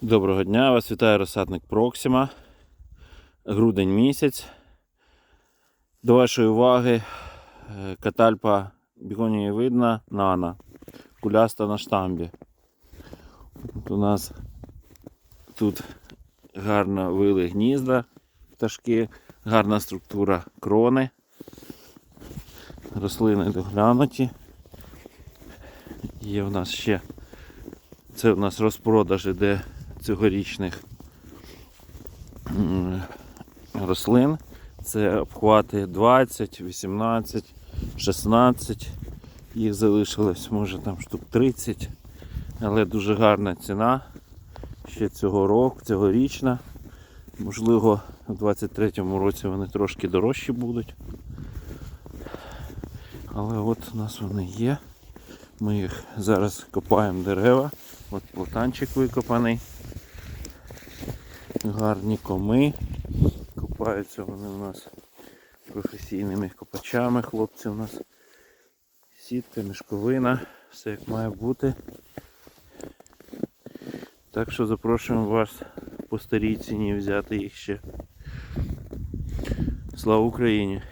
Доброго дня, вас вітає розсадник Проксима. Грудень місяць. До вашої уваги е, катальпа бігонії видна нана. Куляста на штамбі. От у нас тут гарно вили гнізда, пташки, гарна структура крони. Рослини доглянуті. Є в нас ще це у нас розпродаж іде цьогорічних рослин. Це обхвати 20, 18, 16. Їх залишилось, може там штук 30. Але дуже гарна ціна. Ще цього року, цьогорічна. Можливо, у 23-му році вони трошки дорожчі будуть. Але от у нас вони є. Ми їх зараз копаємо дерева. От платанчик викопаний. Гарні коми. Копаються вони у нас професійними копачами. Хлопці у нас. Сітка, мішковина, все як має бути. Так що запрошуємо вас по старій ціні взяти їх ще. Слава Україні!